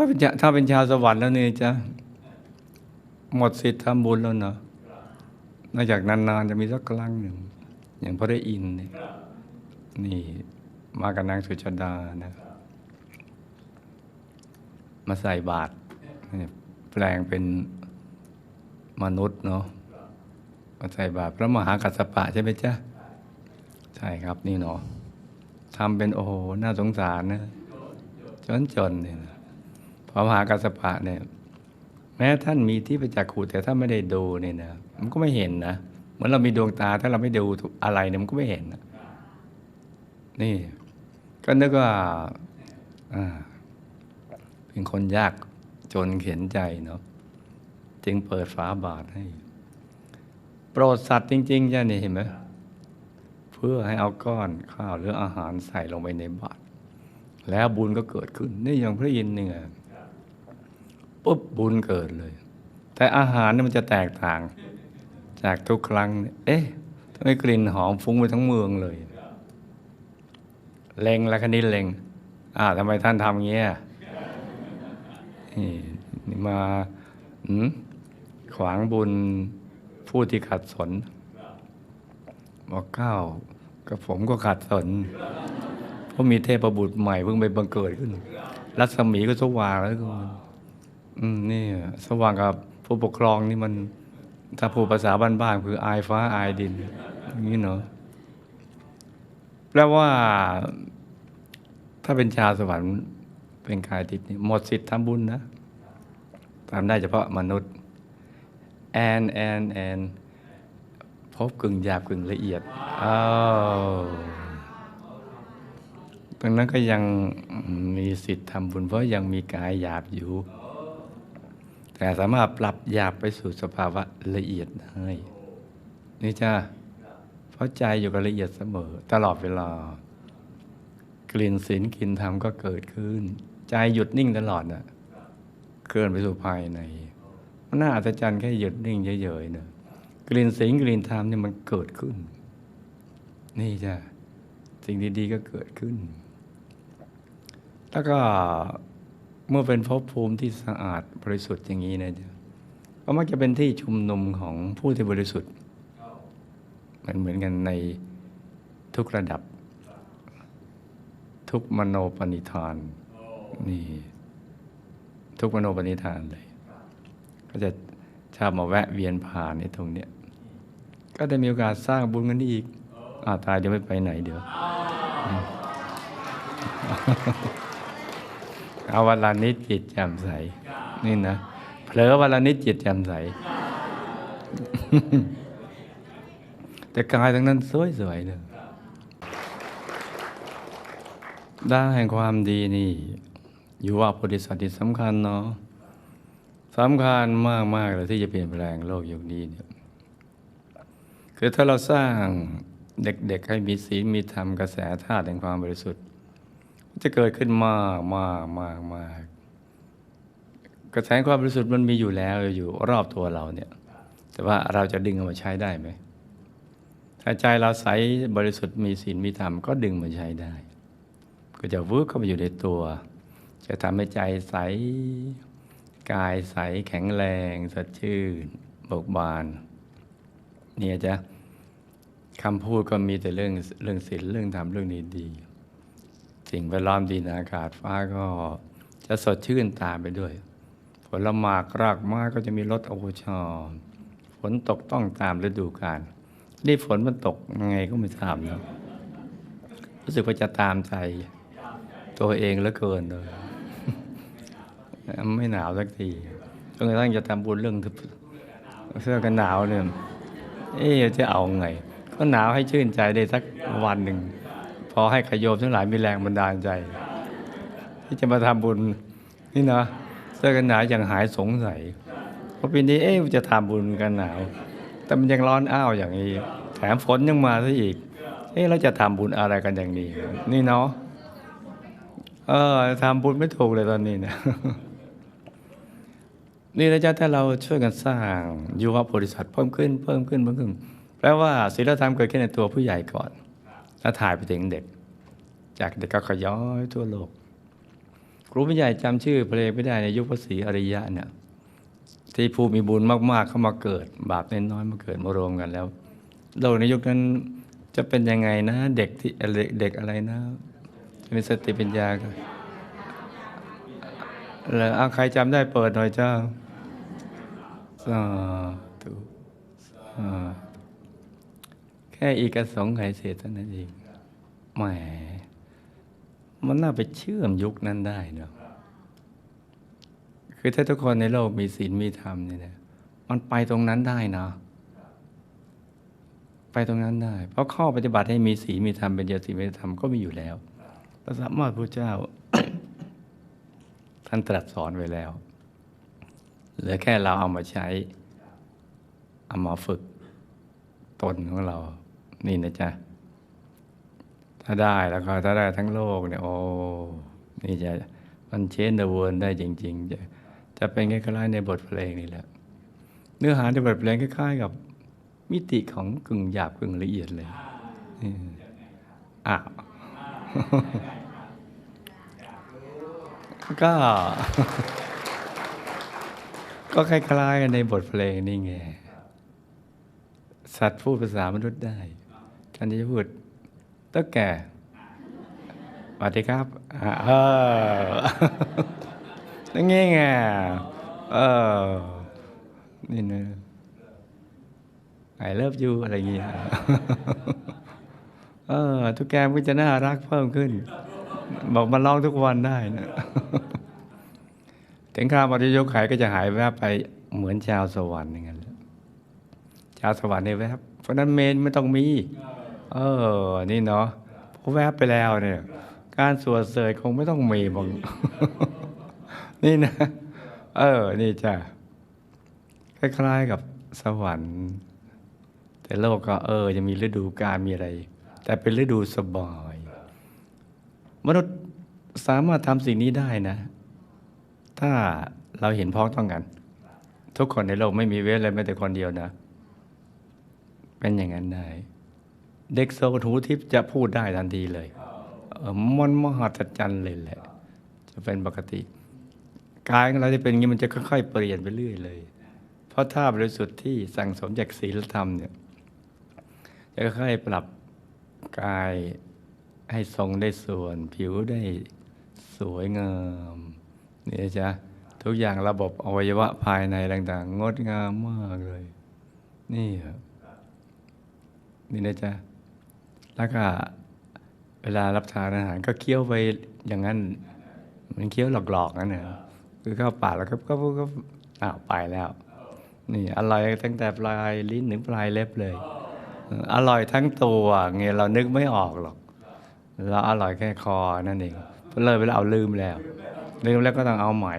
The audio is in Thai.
ถ้าเป็นชาถ้าเป็นชาวสวรรค์แล้วนี่จะหมดสิทธิ์ทำบุญแล้วเนาะนอกจากนานๆจะมีสักครั้งหนึ่ง อย่างพระได้อินเนี่ยนี่มากับนางสุชาดานะมาใส่บาตรนี่แปลงเป็นมนุษย์เนาะมาใส่บาตรพระมหากัสสปะใช่ไหมจ๊ะ ใช่ครับนี่เนาะทำเป็นโอ้โห น่าสงสารนะ จนจนเนี่ยนะ พระมหากัสสปะเนี่ยแม้ท่านมีที่ประจักษ์ขูแต่ถ้าไม่ได้ดูเนี่ยนะมันก็ไม่เห็นนะเหมือนเรามีดวงตาถ้าเราไม่ดูอะไรเนี่ยมันก็ไม่เห็นนะนี่ ก็นึกว่าอ่าเป็นคนยากจนเข็นใจเนาะจึงเปิดฝาบาทให้ โปรดสัตว์จริงๆจ้ะนี่เห็นไหมเพื่อให้เอาก้อนข้าวหรืออาหารใส่ลงไปในบาตรแล้วบุญก็เกิดขึ้นนี่อย่างพระอินทร์เนี่ย ปุ๊บบุญเกิดเลย แต่อาหารเนี่ยมันจะแตกต่าง จากทุกครั้งเนี่ยเอ๊ะทำไมกลิ่นหอมฟุ้งไปทั้งเมืองเลย เลงแล้วคันนี้เลงอ่าทำไมท่านทำเงี้ยนี่มาขวางบุญผู้ที่ขัดสนบอกเก้ากับผมก็ขัดสน เพราะมีเทพบุตรใหม่เพิ่งไปบังเกิดขึ้น รัศมีก็สว่างแล้วก็ อืมนี่สว่างกับผู้ปกครองนี่มัน ถ้าผู้ภาษาบ้านๆคืออายฟ้าอายดิน อย่างนี้เนาะแปลว่า ถ้าเป็นชาวสวรรค์เป็นกายทิพย์นี่หมดสิทธิ์ทำบุญนะทำได้เฉพาะมนุษย์ แอนแอนแอนพบกึ่งหยาบกึ่งละเอียดอ้าวตรงนั้นก็ยังมีสิทธิ์ทำบุญเพราะยังมีกายหยาบอยู่ แต่สามารถปรับหยาบไปสู่สภาวะละเอียดได้นี่จ้าเพราะใจอยู่กับละเอียดเสมอ ตลอดเวลา กลิ่นศีลกลิ่นธรรมก็เกิดขึ้น ใจหยุดนิ่งตลอดน่ะเคลื่อนไปสู่ภายในมันน่าอัศจรรย์แค่หยุดนิ่งเฉยๆเนอะกลิ่นศีลกลิ่นธรรมเนี่ยมันเกิดขึ้น นี่จ้ะสิ่งดีๆก็เกิดขึ้น แล้วก็ เมื่อเป็นภพภูมิที่สะอาดบริสุทธิ์อย่างนี้นะจ๊ะก็มักจะเป็นที่ชุมนุมของผู้ที่บริสุทธิ์มันเหมือนกันในทุกระดับ ทุกมโนปณิธานนี่ทุกมโนปณิธานเลย ก็จะชอบมาแวะเวียนผ่านในตรงเนี้ยก็ได้มีโอกาสสร้างบุญกันอีกอาตายเดี๋ยวไม่ไปไหนเดี๋ยว เอาวันละนิดจิตแจ่มใส นี่นะเผลอวันละนิดจิตแจ่มใส แต่กายทั้งนั้นสวยๆเลยด้านแห่งความดีนี่ อยู่ว่าโพธิสัตว์สำคัญเนาะสำคัญมากๆเลยที่จะเปลี่ยนแปลงโลกยุคนี้เนี่ยคือถ้าเราสร้างเด็กๆให้มีศีลมีธรรมกระแสธาตุแห่งความบริสุทธิ์ จะเกิดขึ้นมากมากมากมากกระแสความบริสุทธิ์มันมีอยู่แล้วอยู่รอบตัวเราเนี่ย แต่ว่าเราจะดึงเอามาใช้ได้ไหมถ้าใจเราใสบริสุทธิ์มีศีลมีธรรมก็ดึงมาใช้ได้ ก็จะวืบเข้าไปอยู่ในตัว จะทำให้ใจใสกายใสแข็งแรงสดชื่นเบิกบานเนี่ยจ้ะคำพูดก็มีแต่เรื่องเรื่องศีลเรื่องธรรมเรื่องดีๆ สิ่งแวดล้อมดีนอากาศฟ้าก็จะสดชื่นตามไปด้วย ผลหมากรากไม้ก็จะมีรสโอชอฝนตกต้องตามฤดูกาลนี่ฝนมันตกยังไงก็ไม่ทราบเนะรู้สึกว่าจะตามใจ ตัวเองเหลือเกินเลยไม่หนาวสักทีจนกระทั่งจะทำบุญเรื่องเสื้อกันหนาวเนี่ยเอ๊ะจะเอาไง ก็หนาวให้ชื่นใจได้สักวันหนึ่ง พอให้ขยโยมทั้งหลายมีแรงบันดาลใจ ที่จะมาทำบุญนี่นะเสื้อกันหนาวอย่างหายสงสัยเพราะปีนี้เอ๊ะจะทำบุญกันหนาว แต่มันยังร้อนอ้าวอย่างนี้ แถมฝนยังมาซะอีก เอ๊ะเราจะทำบุญอะไรกันอย่างนี้ นี่เนาะเออทำบุญไม่ถูกเลยตอนนี้เนี่ยนี่นะจ๊ะถ้าเราช่วยกันสร้างยุวบริษัทเพิ่มขึ้นเพิ่มขึ้นเพิ่มขึ้นแปลว่าศีลธรรมเกิดขึ้นในตัวผู้ใหญ่ก่อน แล้วถ่ายไปถึงเด็ก จากเด็กก็ขย้อยทั่วโลกครูผู้ใหญ่จำชื่อเพลงไม่ได้ในยุคพระศรีอริยะเนี่ยที่ผู้มีบุญมากๆเข้ามาเกิด บาปน้อยๆมาเกิดมารวมกันแล้วโลกในยุคนั้นจะเป็นยังไงนะ เด็กที่เด็กอะไรนะจะมีสติปัญญากันแล้วเอาใครจำได้เปิดหน่อยเจ้าสาธุสาธุ ค่อีกระสงไขยเศษเท่านั้นเองแหมมันน่าไปเชื่อมยุคนั้นได้เนาะคือถ้าทุกคนในโลกมีศีลมีธรรมเนี่ยนะมันไปตรงนั้นได้นะไปตรงนั้นได้ เพราะข้อปฏิบัติให้มีศีลมีธรรมเป็นเดียวศีลเป็นธรรมก็มีอยู่แล้วพระสัมมาสัมพุทธเจ้า ท่านตรัสสอนไว้แล้วเหลือแค่เราเอามาใช้เอามาฝึกตนของเรา นี่นะจ๊ะ ถ้าได้แล้วก็ถ้าได้ทั้งโลกเนี่ยโอ้นี่จะมันเชนเดเวิร์ได้จริง ๆ จะจะเป็นคล้ายๆในบทเพลงนี่แหละ เนื้อหาในบทเพลงคล้ายๆ กับมิติของกึ่งหยาบกึ่งละเอียดเลยอืมอะก็ ก็คล้ายๆกันในบทเพลงนี่ไง สัตว์พูดภาษามนุษย์ได้ ท่านจะพูดตั้งแก่สวัสดีครับเออนั่นไงไงเออนี่นะไอเลิฟยูอะไรอย่างเงี้ยเออ ทุกแกมันก็จะน่ารักเพิ่มขึ้น บอกมาร้องทุกวันได้นะถึงคราวปฏิยกไขก็จะหายแวบไปเหมือนชาวสวรรค์อย่างนั้นชาวสวรรค์ในแวบเพราะนั้นเมนไม่ต้องมี เออ นี่เนาะพอแวบไปแล้วเนี่ย การสวดเสยคงไม่ต้องมีบังนี่นะ เออ นี่จ้ะคล้ายๆกับสวรรค์ แต่โลกก็เออจะมีฤดูกาลมีอะไร แต่เป็นฤดูสบาย มนุษย์สามารถทำสิ่งนี้ได้นะ ถ้าเราเห็นพ้องต้องกัน ทุกคนในโลกไม่มีเว้นเลยแม้แต่คนเดียวนะ เป็นอย่างนั้นได้ เด็กโซทูทิพย์จะพูดได้ทันทีเลยเออมันมหัศจรรย์เลยแหละ จะเป็นปกติกายของเราที่เป็นอย่างนี้มันจะค่อยๆเปลี่ยนไปเรื่อยเลย เพราะถ้าบริสุทธิ์ที่สั่งสมจากศีลธรรมเนี่ยจะค่อยๆปรับกายให้ทรงได้ส่วน ผิวได้สวยงามนี่นะจ๊ะทุกอย่างระบบอวัยวะภายในต่างๆ งดงามมากเลย นี่ครับนี่นะจ๊ะ แล้วก็เวลารับทานอาหารก็เคี้ยวไปอย่างนั้น มันเคี้ยวหลอกๆนั่นนะคือเข้าปากแล้วก็ก็ก็อ้าวไปแล้ว นี่อร่อยตั้งแต่ปลายลิ้นถึงปลายเล็บเลยอออร่อยทั้งตัวเงี้ยเรานึกไม่ออกหรอก เราอร่อยแค่คอนั่นเองเลยไปแล้วเอาลืมแล้ว ลืมแล้วก็ต้องเอาใหม่